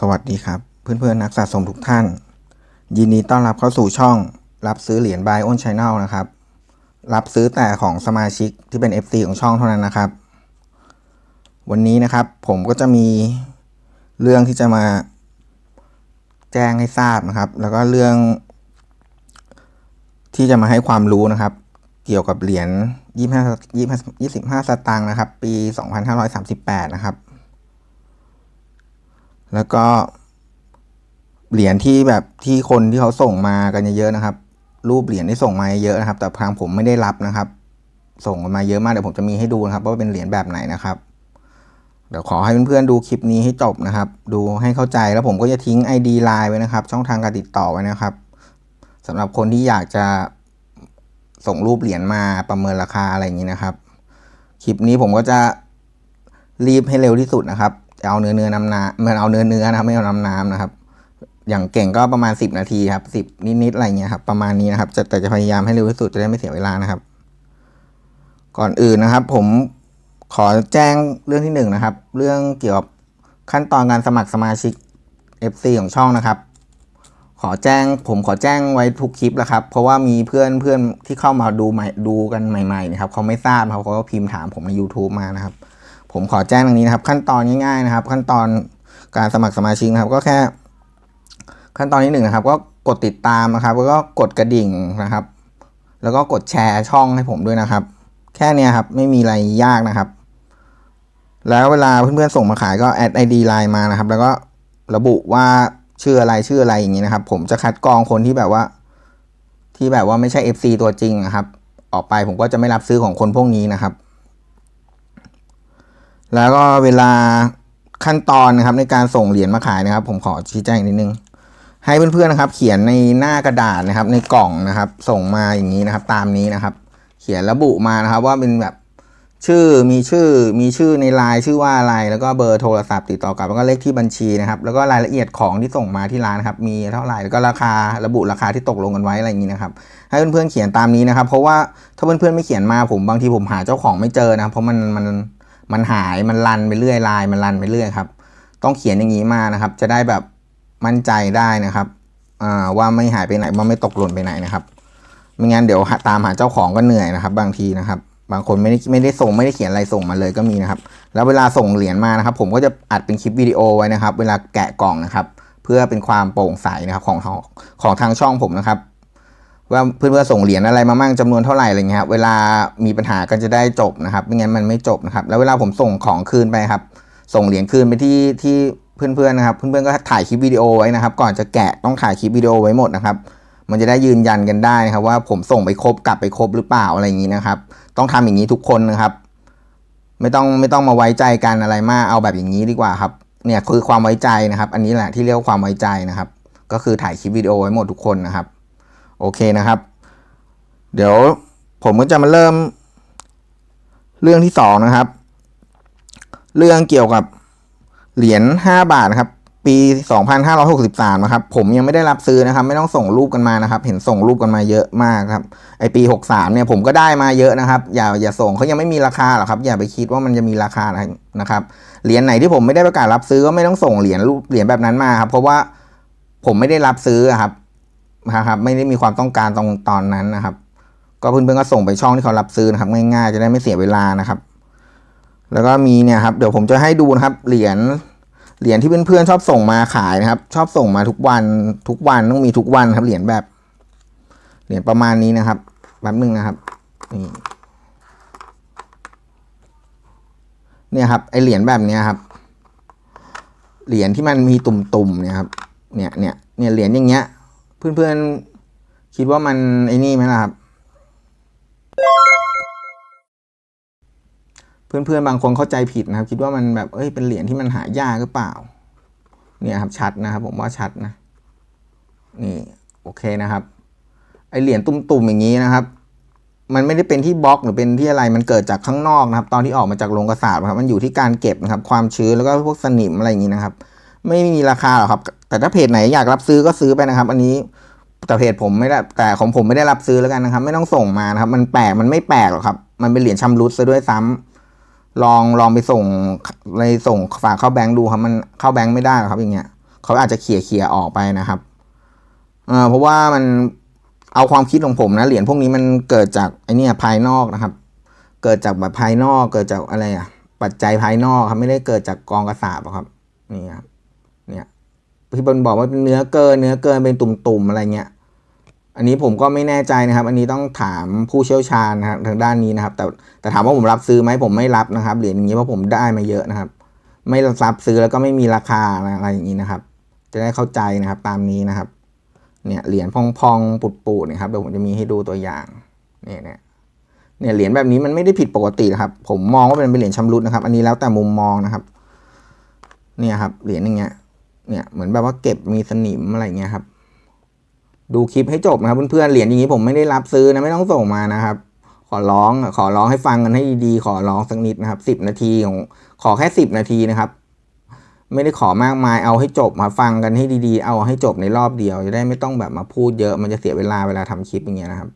สวัสดีครับ เพื่อนๆ นักสะสมทุกท่าน ยินดีต้อนรับเข้าสู่ช่อง รับซื้อเหรียญบายอ้นช n แนลนะครับ รับซื้อแต่ของสมาชิกที่เป็น FC ของช่องเท่านั้นนะครับ วันนี้นะครับผมก็จะมีเรื่องที่จะมาแจ้งให้ทราบนะครับ แล้วก็เรื่อง ที่จะมาให้ความรู้นะครับ เกี่ยวกับเหรียญ25 25 25สตางค์นะครับ ปี 2538 นะครับ แล้วก็ เหรียญที่แบบที่คนที่เขาส่งมากันเยอะๆนะครับ รูปเหรียญที่ส่งมาเยอะนะครับ แต่ทางผมไม่ได้รับนะครับ ส่งมาเยอะมากเดี๋ยวผมจะมีให้ดูนะครับว่าเป็นเหรียญแบบไหนนะครับเดี๋ยวขอให้เพื่อนๆดูคลิปนี้ให้จบนะครับ ดูให้เข้าใจแล้วผมก็จะทิ้ง ID ไลน์ไว้นะครับ ช่องทางการติดต่อไว้นะครับสำหรับคนที่อยากจะส่งรูปเหรียญมาประเมินราคาอะไรอย่างนี้นะครับ คลิปนี้ผมก็จะรีบให้เร็วที่สุดนะครับ เอาเนื้อเนื้อน้ำน้ำมันเอาเนื้อเนื้อนะครับไม่เอาน้ำน้ำนะครับ อย่างเก่งก็ประมาณ 10 นาทีครับ10นิดๆอะไรเงี้ยครับประมาณนี้นะครับจะแต่จะพยายามให้เร็วที่สุดจะได้ไม่เสียเวลานะครับ ก่อนอื่นนะครับ ผมขอแจ้งเรื่องที่หนึ่งนะครับ เรื่องเกี่ยวกับขั้นตอนการสมัครสมาชิก FC ของช่องนะครับ ขอแจ้งผมขอแจ้งไว้ทุกคลิปแล้วครับ เพราะว่ามีเพื่อนเพื่อนที่เข้ามาดูใหม่ดูกันใหม่ๆนะครับเขาไม่ทราบครับเขาก็พิมพ์ถามผมใน YouTube มานะครับ ผมขอแจ้งตรงนี้นะครับ ขั้นตอนง่ายๆนะครับ ขั้นตอนการสมัครสมาชิกนะครับ ก็แค่ ขั้นตอนที่หนึ่งนะครับ ก็กดติดตามนะครับ แล้วก็กดกระดิ่งนะครับ แล้วก็กดแชร์ช่องให้ผมด้วยนะครับ แค่นี้ครับไม่มีอะไรยากนะครับ แล้วเวลาเพื่อนๆส่งมาขายก็แอดไอดีไลน์มานะครับ แล้วก็ระบุว่าชื่ออะไรชื่ออะไรอย่างนี้นะครับ ผมจะคัดกรองคนที่แบบว่า ที่แบบว่าไม่ใช่ FC ตัวจริงนะครับ ออกไปผมก็จะไม่รับซื้อของคนพวกนี้นะครับ แล้วก็เวลาขั้นตอนนะครับในการส่งเหรียญมาขายนะครับ ผมขอชี้แจงนิดนึง ให้เพื่อนๆนะครับ เขียนในหน้ากระดาษนะครับ ในกล่องนะครับ ส่งมาอย่างนี้นะครับ ตามนี้นะครับ เขียนระบุมานะครับ ว่าเป็นแบบชื่อมีชื่อมีชื่อในไลน์ชื่อว่าอะไรแล้วก็เบอร์โทรศัพท์ติดต่อกลับแล้วก็เลขที่บัญชีนะครับ แล้วก็รายละเอียดของที่ส่งมาที่ร้านครับ มีเท่าไหร่แล้วก็ราคาระบุราคาที่ตกลงกันไว้อะไรอย่างนี้นะครับ ให้เพื่อนๆเขียนตามนี้นะครับ เพราะว่าถ้าเพื่อนๆไม่เขียนมาผมบางทีผมหาเจ้าของไม่เจอนะครับเพราะมันมัน มันหายมันรันไปเรื่อยลายมันรันไปเรื่อยครับ ต้องเขียนอย่างนี้มานะครับ จะได้แบบมั่นใจได้นะครับว่าไม่หายไปไหนว่าไม่ตกหล่นไปไหนนะครับไม่งั้นเดี๋ยวตามหาเจ้าของก็เหนื่อยนะครับ บางทีนะครับ บางคนไม่ได้ไม่ได้ส่งไม่ได้เขียนอะไรส่งมาเลยก็มีนะครับ แล้วเวลาส่งเหรียญมานะครับ ผมก็จะอัดเป็นคลิปวิดีโอไว้นะครับ เวลาแกะกล่องนะครับ เพื่อเป็นความโปร่งใสนะครับของของของทางช่องผมนะครับ ว่าเพื่อนๆส่งเหรียญอะไรมามั่งจำนวนเท่าไหร่อะไรเงี้ยครับเวลามีปัญหาก็จะได้จบนะครับ ไม่งั้นมันไม่จบนะครับแล้วเวลาผมส่งของคืนไปครับ ส่งเหรียญคืนไปที่ที่เพื่อนๆนะครับเพื่อนๆก็ถ่ายคลิปวิดีโอไว้นะครับ ก่อนจะแกะต้องถ่ายคลิปวิดีโอไว้หมดนะครับ มันจะได้ยืนยันกันได้นะครับ ว่าผมส่งไปครบกลับไปครบหรือเปล่าอะไรอย่างนี้นะครับ ต้องทำอย่างนี้ทุกคนนะครับ ไม่ต้องไม่ต้องมาไว้ใจกันอะไรมากเอาแบบอย่างนี้ดีกว่าครับเนี่ยคือความไว้ใจนะครับ อันนี้แหละที่เรียกว่าความไว้ใจนะครับ ก็คือถ่ายคลิปวิดีโอไว้หมดทุกคนนะครับ โอเคนะครับ เดี๋ยวผมก็จะมาเริ่มเรื่องที่สองนะครับ เรื่องเกี่ยวกับเหรียญห้าบาทนะครับ ปีสองพันห้าร้อยหกสิบสามนะครับ ผมยังไม่ได้รับซื้อนะครับ ไม่ต้องส่งรูปกันมานะครับ เห็นส่งรูปกันมาเยอะมากครับ ไอปีหกสามเนี่ยผมก็ได้มาเยอะนะครับ อย่าอย่าส่งเขายังไม่มีราคาหรอกครับ อย่าไปคิดว่ามันจะมีราคาอะไรนะครับ เหรียญไหนที่ผมไม่ได้ประกาศรับซื้อก็ไม่ต้องส่งเหรียญรูปเหรียญแบบนั้นมาครับ เพราะว่าผมไม่ได้รับซื้อครับ นะครับไม่ได้มีความต้องการตรงตอนนั้นนะครับ ก็เพื่อนๆก็ส่งไปช่องที่เขารับซื้อนะครับ ง่ายๆจะได้ไม่เสียเวลานะครับ แล้วก็มีเนี่ยครับเดี๋ยวผมจะให้ดูนะครับ เหรียญเหรียญที่เพื่อนๆชอบส่งมาขายนะครับ ชอบส่งมาทุกวันทุกวันต้องมีทุกวันครับเหรียญแบบเหรียญประมาณนี้นะครับแป๊บนึงนะครับนี่เนี่ยครับไอเหรียญแบบเนี้ยครับ เหรียญที่มันมีตุ่มๆเนี่ยครับ เนี่ยเนี่ยเนี่ยเหรียญอย่างเงี้ย เพื่อนๆ คิดว่ามันไอ้นี่ไหมล่ะครับ เพื่อนๆ บางคนเข้าใจผิดนะครับ คิดว่ามันแบบเอ้ยเป็นเหรียญที่มันหายากหรือเปล่า เนี่ยครับชัดนะครับ ผมว่าชัดนะ นี่โอเคนะครับ ไอเหรียญตุ่มๆอย่างนี้นะครับมันไม่ได้เป็นที่บล็อกหรือเป็นที่อะไร มันเกิดจากข้างนอกนะครับ ตอนที่ออกมาจากโรงกระสาบครับ มันอยู่ที่การเก็บนะครับ ความชื้นแล้วก็พวกสนิมอะไรอย่างนี้นะครับ ไม่มีราคาหรอกครับ แต่ถ้าเพจไหนอยากรับซื้อก็ซื้อไปนะครับ อันนี้แต่เพจผมไม่ได้แต่ของผมไม่ได้รับซื้อแล้วกันนะครับ ไม่ต้องส่งมานะครับ มันแปลกมันไม่แปลกหรอกครับ มันเป็นเหรียญชำรุดซะด้วยซ้ำลองลองไปส่งในส่งฝากเข้าแบงค์ดูครับ มันเข้าแบงค์ไม่ได้หรอกครับ อย่างเงี้ยเขาอาจจะเขี่ยเขี่ยออกไปนะครับเออเพราะว่ามันเอาความคิดของผมนะเหรียญพวกนี้มันเกิดจากไอเนี่ยภายนอกนะครับ เกิดจากแบบภายนอกเกิดจากอะไรอะ ปัจจัยภายนอกครับไม่ได้เกิดจากกองกระสาบหรอกครับนี่ครับ พี่บอลบอกว่าเป็นเนื้อเกิน เนื้อเกินเป็นตุ่มๆอะไรเงี้ย อันนี้ผมก็ไม่แน่ใจนะครับ อันนี้ต้องถามผู้เชี่ยวชาญนะครับทางด้านนี้นะครับ แต่แต่ถามว่าผมรับซื้อไหมผมไม่รับนะครับเหรียญอย่างนี้เพราะผมได้มาเยอะนะครับ ไม่รับซื้อแล้วก็ไม่มีราคาอะไรอย่างนี้นะครับ จะได้เข้าใจนะครับตามนี้นะครับ เนี่ยเหรียญพองๆปุดๆนะครับเดี๋ยวผมจะมีให้ดูตัวอย่างเนี่ยเนี่ยเนี่ยเหรียญแบบนี้มันไม่ได้ผิดปกตินะครับ ผมมองว่าเป็นเหรียญชำรุดนะครับ อันนี้แล้วแต่มุมมองนะครับ เนี่ยครับเหรียญอย่างเงี้ย เนี่ยเหมือนแบบว่าเก็บมีสนิมอะไรเงี้ยครับ ดูคลิปให้จบนะครับเพื่อนๆเหรียญอย่างนี้ผมไม่ได้รับซื้อนะไม่ต้องส่งมานะครับ ขอร้องขอร้องให้ฟังกันให้ดีๆ ขอร้องสักนิดนะครับสิบนาทีของขอแค่สิบนาทีนะครับ ไม่ได้ขอมากมายเอาให้จบมาฟังกันให้ดีๆ เอาให้จบในรอบเดียว จะได้ไม่ต้องแบบมาพูดเยอะมันจะเสียเวลาเวลาทำคลิปอย่างเงี้ยนะครับ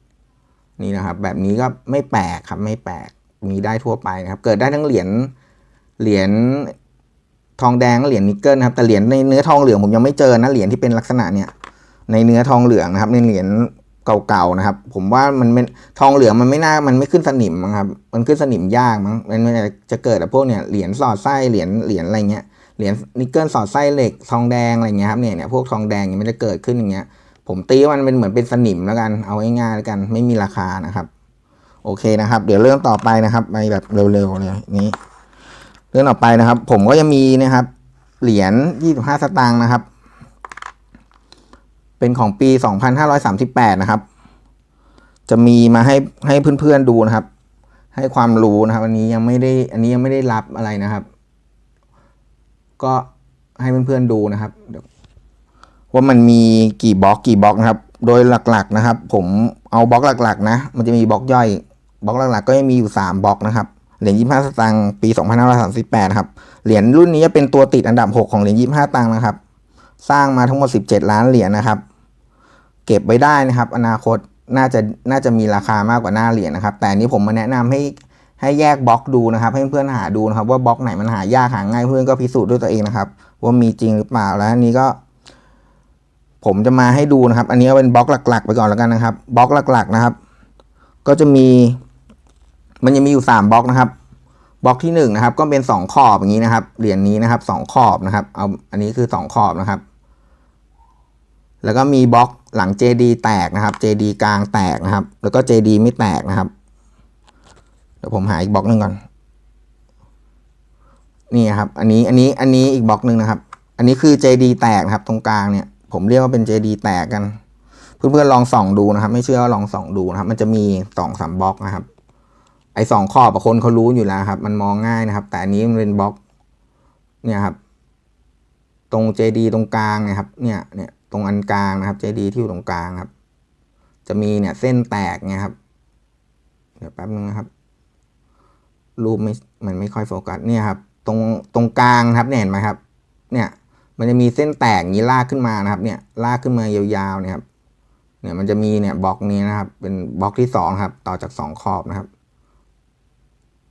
นี่นะครับ แบบนี้ก็ไม่แปลกครับไม่แปลกมีได้ทั่วไปนะครับ เกิดได้ทั้งเหรียญเหรียญ ทองแดงเหรียญนิกเกิลนะครับแต่เหรียญในเนื้อทองเหลืองผมยังไม่เจอนะเหรียญที่เป็นลักษณะเนี่ยในเนื้อทองเหลืองนะครับ ในเหรียญเก่าๆนะครับ ผมว่ามันเป็นทองเหลืองมันไม่น่ามันไม่ขึ้นสนิมมั้งครับ มันขึ้นสนิมยากมั้งมันจะเกิดแบบพวกเนี่ยเหรียญสอดไส้เหรียญเหรียญอะไรเงี้ยเหรียญนิกเกิลสอดไส้เหล็กทองแดงอะไรเงี้ยครับเนี่ยเนี่ยพวกทองแดงเนี่ยมันจะเกิดขึ้นอย่างเงี้ย ผมตีว่ามันเป็นเหมือนเป็นสนิมแล้วกันเอาง่ายๆแล้วกัน ไม่มีราคานะครับ โอเคนะครับ เดี๋ยวเรื่องต่อไปนะครับไปแบบเร็วๆเลยนี้ เรื่องต่อไปนะครับ ผมก็จะมีนะครับ เหรียญ25 สตางค์นะครับ เป็นของปี 2538 นะครับ จะมีมาให้ให้เพื่อนๆดูนะครับ ให้ความรู้นะครับ อันนี้ยังไม่ได้อันนี้ยังไม่ได้รับอะไรนะครับ ก็ให้เพื่อนๆดูนะครับวว่ามันมีกี่บล็อกกี่บล็อกนะครับ โดยหลักๆนะครับ ผมเอาบล็อกหลักๆ นะ มันจะมีบล็อกย่อยบล็อกหลักๆ ก็จะมีอยู่ 3บล็อกนะครับ เหรียญ25 สตางค์ปี 2538 ครับ เหรียญรุ่นนี้จะเป็นตัวติดอันดับ 6 ของเหรียญ25 ตังค์นะครับ สร้างมาทั้งหมด 17 ล้านเหรียญนะครับ เก็บไว้ได้นะครับ อนาคตน่าจะน่าจะมีราคามากกว่าหน้าเหรียญนะครับ แต่นี้ผมมาแนะนำให้ให้แยกบล็อกดูนะครับ ให้เพื่อนหาดูนะครับ ว่าบล็อกไหนมันหายากหาง่ายเพื่อนก็พิสูจน์ด้วยตัวเองนะครับ ว่ามีจริงหรือเปล่าแล้วนี้ก็ ผมจะมาให้ดูนะครับ อันนี้เป็นบล็อกหลัก ๆ ไปก่อนแล้วกันนะครับบล็อกหลัก ๆนะครับ ก็จะมี มันจะมีอยู่สามบล็อกนะครับบล็อกที่หนึ่งนะครับก็เป็นสองขอบอย่างนี้นะครับเหรียญนี้นะครับสองขอบนะครับเอาอันนี้คือสองขอบนะครับ แล้วก็มีบล็อกหลัง JD แตกนะครับ JD กลางแตกนะครับ แล้วก็ JD ไม่แตกนะครับเดี๋ยวผมหาอีกบล็อกหนึ่งก่อนนี่ครับอันนี้อันนี้อันนี้อีกบล็อกหนึ่งนะครับ อันนี้คือ JD แตกนะครับ ตรงกลางเนี่ย ผมเรียกว่าเป็น JD แตกกัน เพื่อนๆลองส่องดูนะครับ ไม่เชื่อก็ลองส่องดูนะครับ มันจะมีสองสามบล็อกนะครับ ไอ้สองขอบคนเขารู้อยู่แล้วครับ มันมองง่ายนะครับ แต่อันนี้มันเป็นบล็อก เนี่ยครับ ตรง JD ตรงกลางนะครับ เนี่ยเนี่ยตรงอันกลางนะครับ JD ที่อยู่ตรงกลางครับ จะมีเนี่ยเส้นแตกเนี่ยครับ เดี๋ยวแป๊บนึงนะครับ รูปไม่มันไม่ค่อยโฟกัสเนี่ยครับ ตรงตรงกลางครับเนี่ยเห็นไหมครับ เนี่ย มันจะมีเส้นแตกนี้ลากขึ้นมานะครับ เนี่ย ลากขึ้นมายาวๆเนี่ยครับ เนี่ยมันจะมีเนี่ยบล็อกนี้นะครับ เป็นบล็อกที่สองครับ ต่อจากสองขอบนะครับ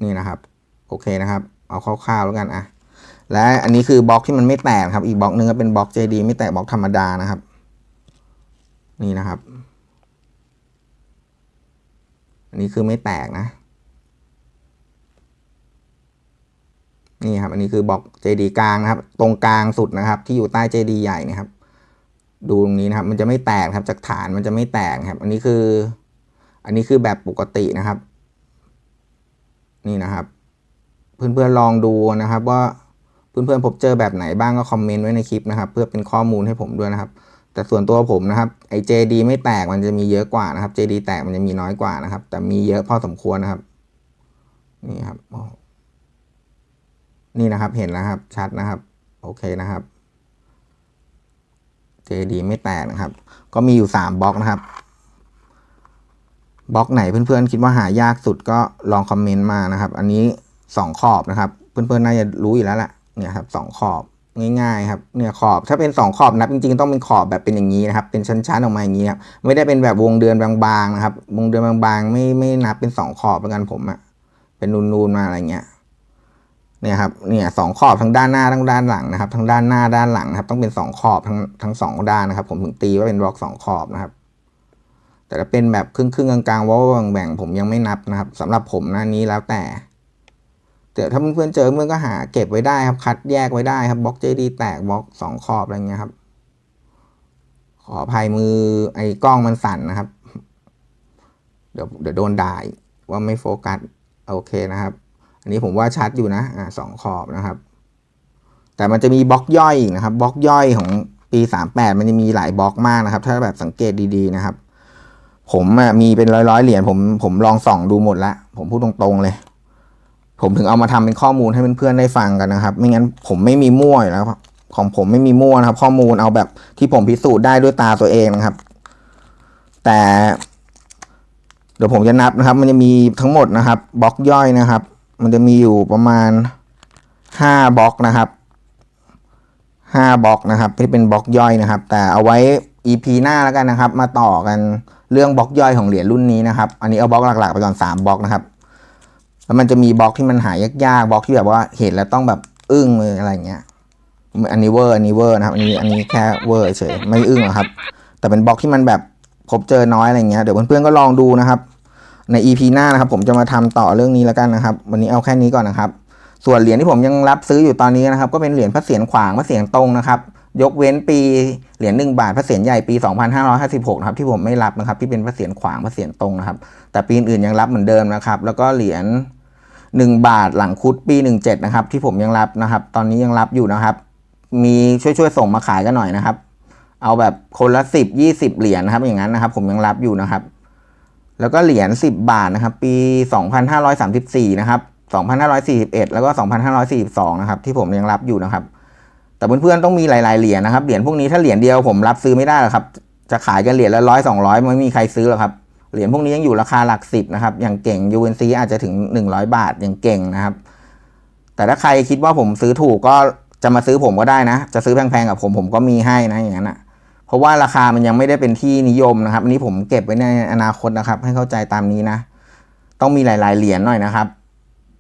นี่นะครับโอเคนะครับ เอาคร่าวๆแล้วกันอะและอันนี้คือบล็อกที่มันไม่แตกครับ อีกบล็อกหนึงก็เป็นบล็อก JD ไม่แตกบล็อกธรรมดานะครับ นี่นะครับ อันนี้คือไม่แตกนะ นี่ครับ อันนี้คือบล็อก JD กลางนะครับ ตรงกลางสุดนะครับ ที่อยู่ใต้ JD ใหญ่นะครับ ดูตรงนี้นะครับ มันจะไม่แตกครับ จากฐานมันจะไม่แตกครับ อันนี้คือ อันนี้คือแบบปกตินะครับ นี่นะครับ เพื่อนๆลองดูนะครับ ว่าเพื่อนๆพบเจอแบบไหนบ้างก็คอมเมนต์ไว้ในคลิปนะครับ เพื่อเป็นข้อมูลให้ผมด้วยนะครับ แต่ส่วนตัวผมนะครับไอ้ JD ไม่แตกมันจะมีเยอะกว่านะครับ JD แตกมันจะมีน้อยกว่านะครับ แต่มีเยอะพอสมควรนะครับ นี่ครับนี่นะครับเห็นแล้วครับชัดนะครับ โอเคนะครับ JD ไม่แตกนะครับ ก็มีอยู่สามบล็อกนะครับ บล็อกไหนเพื่อนๆ คิดว่าหายากสุดก็ลองคอมเมนต์มานะครับ อันนี้สองขอบนะครับ เพื่อนๆ น่าจะรู้อยู่แล้วแหละเนี่ยครับสองขอบง่ายๆครับเนี่ยขอบถ้าเป็นสองขอบนับจริงๆต้องเป็นขอบแบบเป็นอย่างนี้นะครับ เป็นชั้นๆออกมาอย่างนี้ครับไม่ได้เป็นแบบวงเดือนบางๆนะครับ วงเดือนบางๆ ไม่ไม่นับเป็นสองขอบแล้วกันผมอะเป็นนูนๆมาอะไรเงี้ยเนี่ยครับเนี่ยสองขอบทั้งด้านหน้าทั้งด้านหลังนะครับทั้งด้านหน้าด้านหลังครับ ต้องเป็นสองขอบทั้งทั้งสองด้านนะครับ ผมถึงตีว่าเป็นบล็อกสองขอบนะครับ แต่ถ้าเป็นแบบครึ่งครึ่งๆกลางๆว่าแบ่งๆผมยังไม่นับนะครับสำหรับผมน้านี้แล้วแต่แต่ถ้าเพื่อนๆเจอเพื่อนก็หาเก็บไว้ได้ครับ คัดแยกไว้ได้ครับบล็อกเจดีแตกบล็อกสองขอบอะไรเงี้ยครับ ขออภัยมือไอ้กล้องมันสั่นนะครับ เดี๋ยวเดี๋ยวโดนด่าว่าไม่โฟกัสโอเคนะครับ อันนี้ผมว่าชัดอยู่นะอ่าสองขอบนะครับ แต่มันจะมีบล็อกย่อยอีกนะครับบล็อกย่อยของปีสามแปดมันจะมีหลายบล็อกมากนะครับ ถ้าแบบสังเกตดีๆนะครับ ผมอะมีเป็นร้อยๆเหรียญผมผมลองส่องดูหมดละ ผมพูดตรงๆเลย ผมถึงเอามาทำเป็นข้อมูลให้เพื่อนๆได้ฟังกันนะครับ ไม่งั้นผมไม่มีมั่วอยู่แล้วครับของผมไม่มีมั่วนะครับ ข้อมูลเอาแบบที่ผมพิสูจน์ได้ด้วยตาตัวเองนะครับ แต่ เดี๋ยวผมจะนับนะครับ มันจะมีทั้งหมดนะครับบล็อกย่อยนะครับ มันจะมีอยู่ประมาณห้าบล็อกนะครับห้าบล็อกนะครับที่เป็นบล็อกย่อยนะครับ แต่เอาไว้ EP หน้าแล้วกันนะครับ มาต่อกันเรื่องบล็อกย่อยของเหรียญรุ่นนี้นะครับ อันนี้เอาบล็อกหลักๆไปก่อนสามบล็อกนะครับ แล้วมันจะมีบล็อกที่มันหายากๆบล็อกที่แบบว่าเห็นแล้วต้องแบบอึ้งเลยอะไรเงี้ย อันนี้เวอร์อันนี้เวอร์นะครับ อันนี้อันนี้แค่เวอร์เฉยไม่อึ้งหรอกครับ แต่เป็นบล็อกที่มันแบบพบเจอน้อยอะไรเงี้ย เดี๋ยวเพื่อนๆก็ลองดูนะครับ ใน EP หน้านะครับ ผมจะมาทำต่อเรื่องนี้แล้วกันนะครับ วันนี้เอาแค่นี้ก่อนนะครับ ส่วนเหรียญที่ผมยังรับซื้ออยู่ตอนนี้นะครับ ก็เป็นเหรียญพระเศียรขวางพระเศียรตรงนะครับ ยกเว้นปี เหรียญหนึ่งบาทพระเศียรใหญ่ปี 2556นะครับที่ผมไม่รับนะครับที่เป็นพระเศียรขวางพระเศียรตรงนะครับ แต่ปีอื่นยังรับเหมือนเดิมนะครับ แล้วก็เหรียญหนึ่งบาทหลังคุดปี 17นะครับที่ผมยังรับนะครับ ตอนนี้ยังรับอยู่นะครับ มีช่วยๆส่งมาขายกันหน่อยนะครับ เอาแบบคนละสิบยี่สิบเหรียญนะครับ อย่างนั้นนะครับ ผมยังรับอยู่นะครับ แล้วก็เหรียญ10 บาทนะครับ ปี 2534นะครับ2541 แล้วก็ 2542นะครับที่ผมยังรับอยู่นะครับ แต่เพื่อนๆต้องมีหลายๆเหรียญนะครับเหรียญพวกนี้ถ้าเหรียญเดียวผมรับซื้อไม่ได้หรอกครับ จะขายกันเหรียญละร้อยสองร้อยไม่มีใครซื้อหรอกครับเหรียญพวกนี้ยังอยู่ราคาหลักสิบนะครับ อย่างเก่ง UNC อาจจะถึง 100 บาทอย่างเก่งนะครับ แต่ถ้าใครคิดว่าผมซื้อถูกก็จะมาซื้อผมก็ได้นะ จะซื้อแพงๆกับผมผมก็มีให้นะอย่างนั้นอะ เพราะว่าราคามันยังไม่ได้เป็นที่นิยมนะครับอันนี้ผมเก็บไว้ในอนาคตนะครับ ให้เข้าใจตามนี้นะ ต้องมีหลาย ๆ เหรียญหน่อยนะครับ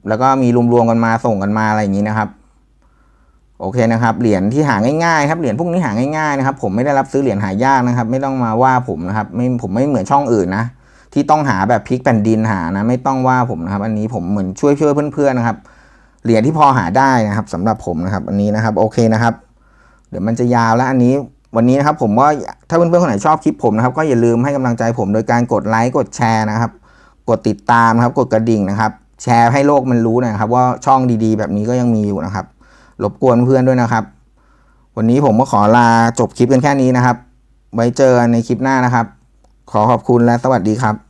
แล้วก็มีรวมๆกันมาส่งกันมาอะไรอย่างนี้นะครับ โอเคนะครับ เหรียญที่หาง่ายๆครับ เหรียญพวกนี้หาง่ายๆนะครับ ผมไม่ได้รับซื้อเหรียญหายากนะครับ ไม่ต้องมาว่าผมนะครับ ไม่ ผมไม่เหมือนช่องอื่นนะ ที่ต้องหาแบบพลิกแผ่นดินหานะ ไม่ต้องว่าผมนะครับ อันนี้ผมเหมือนช่วยช่วยเพื่อนๆนะครับ เหรียญที่พอหาได้นะครับสำหรับผมนะครับ อันนี้นะครับ โอเคนะครับ เดี๋ยวมันจะยาวแล้วอันนี้ วันนี้นะครับ ผมว่าถ้าเพื่อนๆคนไหนชอบคลิปผมนะครับ ก็อย่าลืมให้กำลังใจผม โดยการกดไลค์ กดแชร์นะครับ กดติดตามครับ กดกระดิ่งนะครับ แชร์ให้โลกมันรู้นะครับ ว่าช่องดี ๆ แบบนี้ก็ยังมีอยู่นะครับ รบกวนเพื่อนด้วยนะครับ วันนี้ผมก็ขอลาจบคลิปกันแค่นี้นะครับ ไว้เจอกันในคลิปหน้านะครับ ขอขอบคุณและสวัสดีครับ